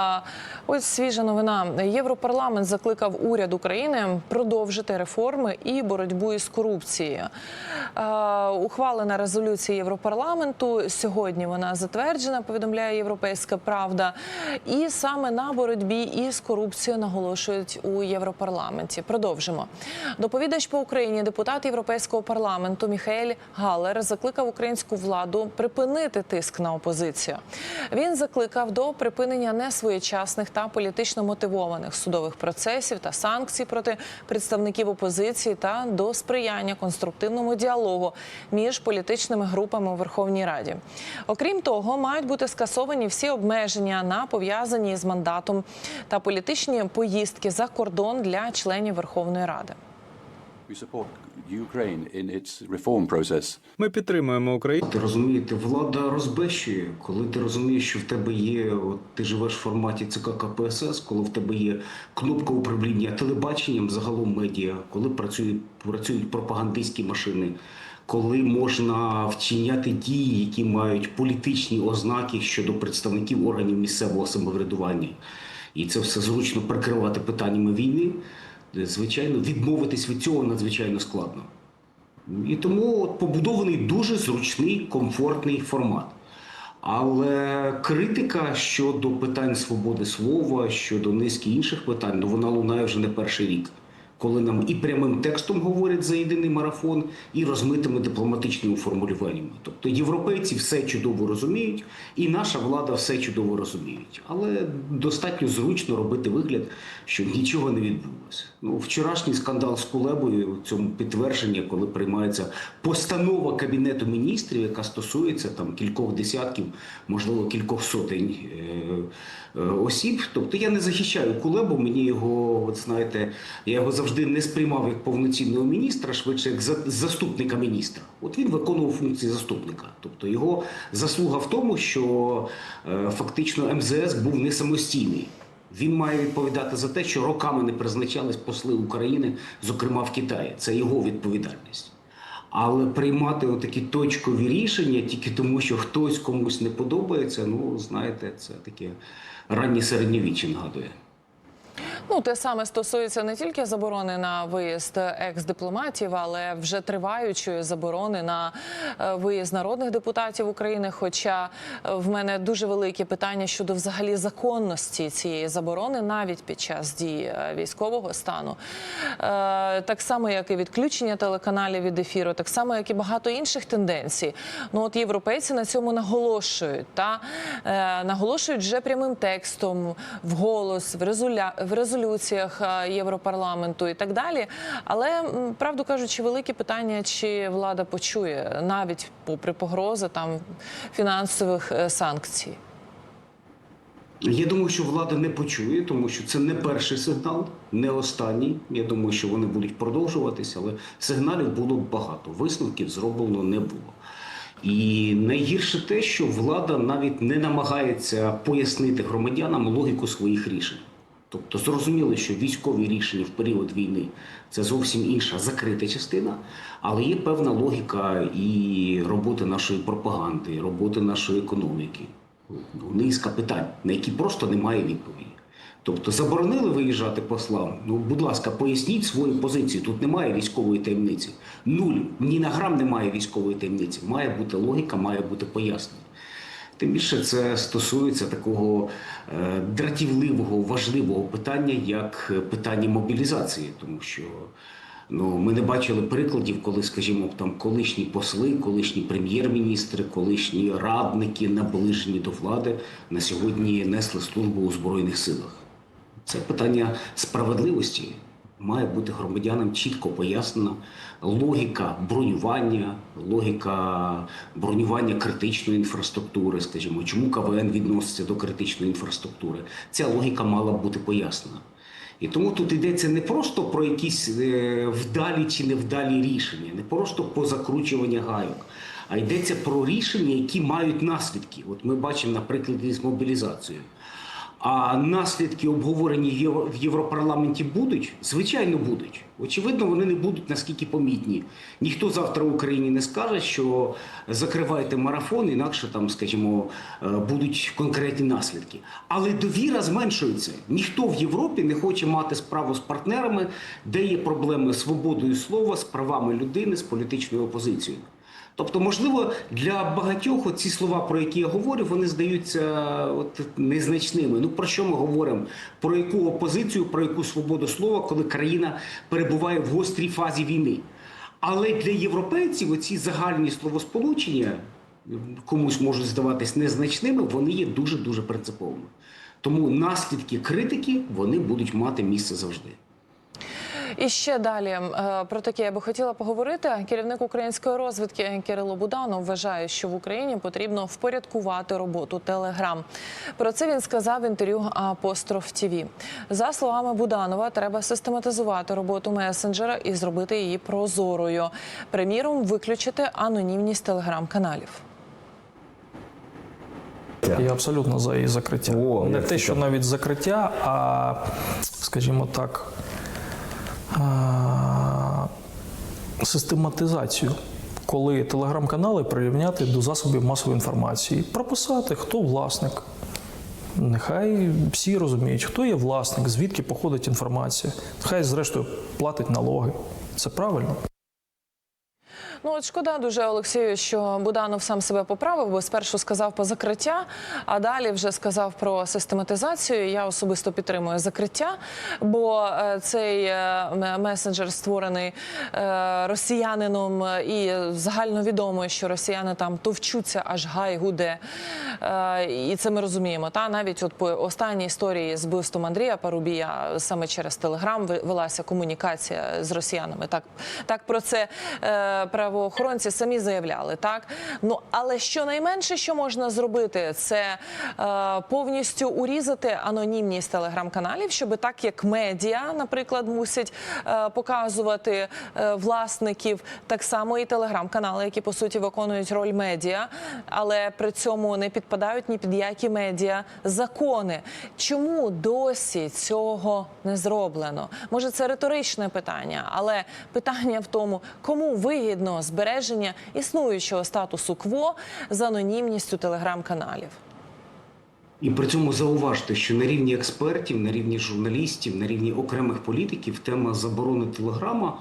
А ось свіжа новина. Європарламент закликав уряд України продовжити реформи і боротьбу із корупцією. Е, Ухвалена резолюція Європарламенту. Сьогодні вона затверджена. Повідомляє Європейська Правда. І саме на боротьбі із корупцією наголошують у Європарламенті. Продовжимо. Доповідач по Україні, депутат Європейського парламенту Міхаель Галер закликав українську владу припинити тиск на опозицію. Він закликав до припинення несвоєчасних та політично мотивованих судових процесів та санкцій проти представників опозиції та до сприяння конструктивному діалогу між політичними групами у Верховній Раді. Окрім того, мають бути скасовані всі обмеження на пов'язані з мандатом та політичні поїздки за кордон для членів Верховної Ради. We support Ukraine in its reform process. Ми підтримуємо Україну. Ти розумієте, влада розбещує, коли ти розумієш, що в тебе є, от ти живеш в форматі ЦК КПСС, коли в тебе є кнопка управління телебаченням, загалом медіа, коли працюють, працюють пропагандистські машини, коли можна вчиняти дії, які мають політичні ознаки щодо представників органів місцевого самоврядування, і це все зручно прикривати питаннями війни. Звичайно, відмовитись від цього надзвичайно складно. І тому побудований дуже зручний, комфортний формат. Але критика щодо питань свободи слова, щодо низки інших питань, ну вона лунає вже не перший рік, коли нам і прямим текстом говорять за єдиний марафон, і розмитими дипломатичними формулюваннями. Тобто європейці все чудово розуміють, і наша влада все чудово розуміє. Але достатньо зручно робити вигляд, що нічого не відбулося. Ну, вчорашній скандал з Кулебою цьому підтвердження, коли приймається постанова кабінету міністрів, яка стосується там кількох десятків, можливо, кількох сотень е, е, осіб. Тобто я не захищаю Кулебу, мені його, от знаєте, я його завжди не сприймав як повноцінного міністра, швидше як заступника міністра. От він виконував функції заступника. Тобто його заслуга в тому, що е, фактично МЗС був не самостійний. Він має відповідати за те, що роками не призначались посли України, зокрема в Китаї. Це його відповідальність. Але приймати отакі точкові рішення тільки тому, що хтось комусь не подобається, ну знаєте, це таке раннє середньовіччя нагадує. Ну, те саме стосується не тільки заборони на виїзд екс-дипломатів, але вже триваючої заборони на е, виїзд народних депутатів України. Хоча е, в мене дуже велике питання щодо взагалі законності цієї заборони, навіть під час дії е, військового стану, так само як і відключення телеканалів від ефіру, так само як і багато інших тенденцій. Ну от європейці на цьому наголошують та наголошують вже прямим текстом в резоля в резолюціях е, Європарламенту і так далі. Але правду кажучи, велике питання, чи влада почує навіть попри погрози там фінансових е, санкцій. Я думаю, що влада не почує, тому що це не перший сигнал, не останній. Я думаю, що вони будуть продовжуватися, але сигналів було багато. Висновків зроблено не було. І найгірше те, що влада навіть не намагається пояснити громадянам логіку своїх рішень. Тобто зрозуміло, що військові рішення в період війни це зовсім інша закрита частина, але є певна логіка і роботи нашої пропаганди, роботи нашої економіки. Ну, Низка питань, на які просто немає відповіді. Тобто заборонили виїжджати послам. Ну, будь ласка, поясніть свою позицію. Тут немає військової таємниці. Нуль, ні на грам немає військової таємниці. Має бути логіка, має бути пояснення. Тим більше це стосується такого е, дратівливого, важливого питання, як е, питання мобілізації, тому що ну, ми не бачили прикладів, коли, скажімо, там колишні посли, колишні прем'єр-міністри, колишні радники, наближені до влади, на сьогодні несли службу у Збройних силах. Це питання справедливості. Має бути громадянам чітко пояснена логіка бронювання, логіка бронювання критичної інфраструктури, скажімо, чому КВН відноситься до критичної інфраструктури. Ця логіка мала б бути пояснена. І тому тут йдеться не просто про якісь е, вдалі чи невдалі рішення, не просто по закручування гайок, а йдеться про рішення, які мають наслідки. От ми бачимо, наприклад, із мобілізацією. А наслідки обговорені в Європарламенті будуть? Звичайно, будуть. Очевидно, вони не будуть наскільки помітні. Ніхто завтра в Україні не скаже, що закривайте марафон, інакше там, скажімо, е, будуть конкретні наслідки. Але довіра зменшується. Ніхто в Європі не хоче мати справу з партнерами, де є проблеми з свободою слова, з правами людини, з політичною опозицією. Тобто, можливо, для багатьох ці слова, про які я говорю, вони здаються от незначними. Ну про що ми говоримо? Про яку опозицію, про яку свободу слова, коли країна перебуває в гострій фазі війни? Але для європейців оці загальні словосполучення комусь можуть здаватись незначними, вони є дуже дуже принциповими. Тому наслідки критики вони будуть мати місце завжди. І ще далі е, про таке я би хотіла поговорити. Керівник української розвідки Кирило Буданов вважає, що в Україні потрібно впорядкувати роботу Телеграм. Про це він сказав в інтерв'ю Апостроф ТІВІ. За словами Буданова, треба систематизувати роботу месенджера і зробити її прозорою. Приміром, виключити анонімність телеграм-каналів. Я абсолютно за її закриття. О, Не те, що навіть закриття, а, скажімо так, систематизацію. Коли телеграм-канали прирівняти до засобів масової інформації, прописати, хто власник. Нехай всі розуміють, хто є власник, звідки походить інформація. Хай, зрештою, платить налоги. Це правильно. Ну от шкода дуже Олексію, що Буданов сам себе поправив, бо спершу сказав про закриття, а далі вже сказав про систематизацію. Я особисто підтримую закриття, бо е, цей е, месенджер створений е, росіянином, і загальновідомо, що росіяни там товчуться, аж гай гуде. І це ми розуміємо. Та навіть от по останній історії з вбивством Андрія Парубія саме через Телеграм велася комунікація з росіянами. Так, так про це е, правоохоронці самі заявляли. Так ну але щонайменше, що можна зробити, це е, повністю урізати анонімність телеграм-каналів, щоб так як медіа, наприклад, мусять е, показувати е, власників, так само і телеграм-канали, які по суті виконують роль медіа, але при цьому не підпадають ні під які медіа закони. Чому досі цього не зроблено? Може, це риторичне питання, але питання в тому, кому вигідно збереження існуючого статусу кво з анонімністю телеграм-каналів. І при цьому зауважте, що на рівні експертів, на рівні журналістів, на рівні окремих політиків тема заборони телеграма.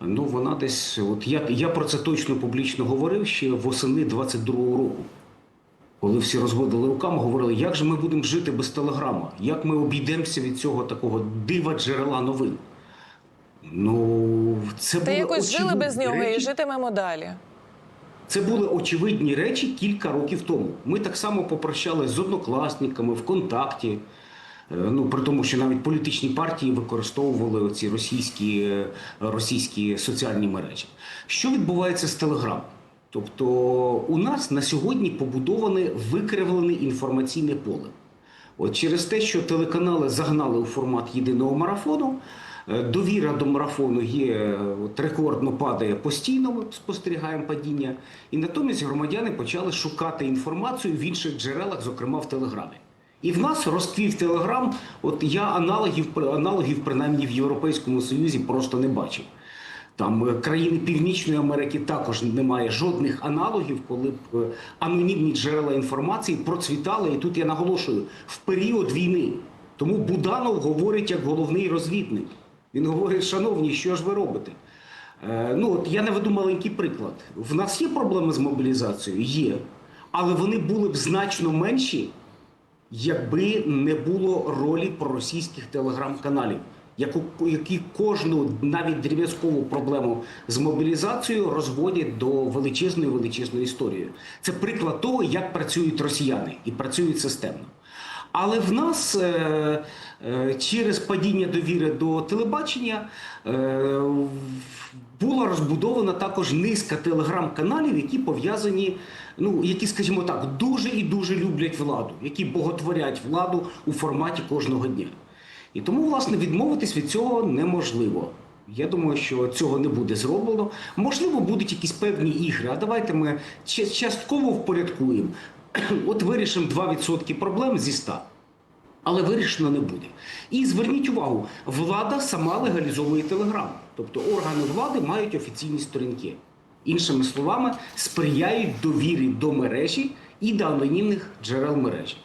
Ну вона десь, от я, я про це точно публічно говорив ще восени 22-го року, коли всі розводили руками, говорили, як же ми будемо жити без телеграма, як ми обійдемося від цього такого дива джерела новин. Ну це Та якось жили без нього і житимемо далі. Це були очевидні речі кілька років тому. Ми так само попрощались з однокласниками ВКонтакті. Е, Ну, при тому, що навіть політичні партії використовували ці російські, е, російські соціальні мережі. Що відбувається з Телеграм? Тобто, у нас на сьогодні побудоване викривлене інформаційне поле. От через те, що телеканали загнали у формат єдиного марафону, довіра до марафону є е, от, рекордно падає постійно. Ми спостерігаємо падіння. І натомість громадяни почали шукати інформацію в інших джерелах, зокрема в Телеграмі. І в нас розквів Телеграм. От я аналогів аналогів, принаймні в Європейському Союзі, просто не бачив. Там е, країни Північної Америки також немає жодних аналогів, коли б е, анонімні джерела інформації процвітали. І тут я наголошую в період війни. Тому Буданов говорить як головний розвідник. Він говорить, шановні, що ж ви робите? Е, ну от я наведу маленький приклад. В нас є проблеми з мобілізацією? Є. Але вони були б значно менші, якби не було ролі проросійських телеграм-каналів, які кожну навіть дріб'язкову проблему з мобілізацією розводять до величезної величезної історії. Це приклад того, як працюють росіяни і працюють системно. Але в нас е, через падіння довіри до телебачення е, була розбудована також низка телеграм-каналів, які пов'язані, ну які, скажімо так, дуже і дуже люблять владу, які боготворять владу у форматі кожного дня. І тому, власне, відмовитись від цього неможливо. Я думаю, що цього не буде зроблено. Можливо, будуть якісь певні ігри. А давайте ми частково впорядкуємо. От вирішимо 2% проблем зі 100. Але вирішено не буде. І зверніть увагу, влада сама легалізовує телеграм. Тобто органи влади мають офіційні сторінки. Іншими словами, сприяють довірі до мережі і до анонімних джерел мережі.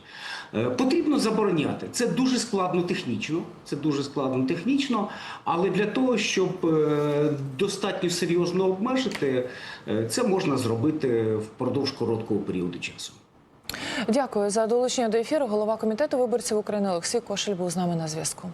Е, Потрібно забороняти. Це дуже складно технічно. Це дуже складно технічно, але для того, щоб е, достатньо серйозно обмежити, е, це можна зробити впродовж короткого періоду часу. Дякую за долучення до ефіру. Голова комітету виборців України Олексій Кошель був з нами на зв'язку.